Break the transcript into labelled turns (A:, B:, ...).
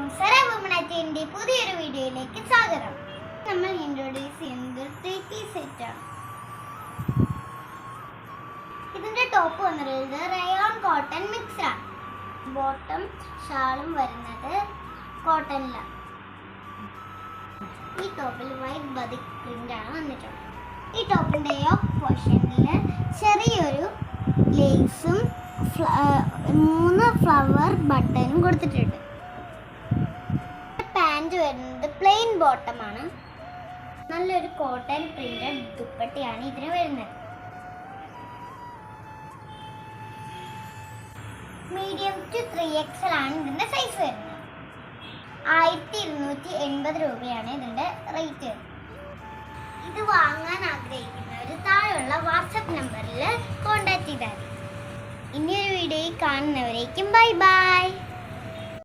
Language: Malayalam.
A: എല്ലാവർക്കും വുമണറ്റിന്റെ പുതിയൊരു വീഡിയോയിലേക്ക് സ്വാഗതം. നമ്മൾ ഇൻട്രൊഡ്യൂസ് ചെയ്യുന്നത് ത്രീ പീസ് സെറ്റാണ് ഇതിന്റെ ടോപ്പ് വന്നിട്ടുള്ളത് റയോൺ കോട്ടൺ മിക്സാണ് ബോട്ടം ഷാളും വരുന്നത് കോട്ടണിലാണ് ഈ ടോപ്പിൽ വൈറ്റ് ബതിക് പ്രിന്റ് ആണ് വന്നിട്ടുള്ളത്. ഈ ടോപ്പിന്റെ യോക്ക് പോർഷനിൽ ചെറിയൊരു ലേസും മൂന്ന് ഫ്ലവർ ബട്ടനും കൊടുത്തിട്ടുണ്ട്. പാന്റ് വരുന്നത് പ്ലെയിൻ ബോട്ടം ആണ്. നല്ലൊരു കോട്ടൺ പ്രിന്റഡ് ദുപ്പട്ടിയാണ് ഇതിന് വരുന്നത്. മീഡിയം ടു ത്രീ എക്സൽ ആണ് ഇതിന്റെ സൈസ് വരുന്നത്. ആയിരത്തി ഇരുന്നൂറ്റി എൺപത് രൂപയാണ് ഇതിന്റെ റേറ്റ് ഇത് വാങ്ങാൻ ആഗ്രഹിക്കുന്നവർ താഴെയുള്ള വാട്സപ്പ് നമ്പറിൽ കോൺടാക്ട് ചെയ്താൽ ഇനിയൊരു വീഡിയോയിൽ കാണുന്നവരേക്കും ബൈ ബൈ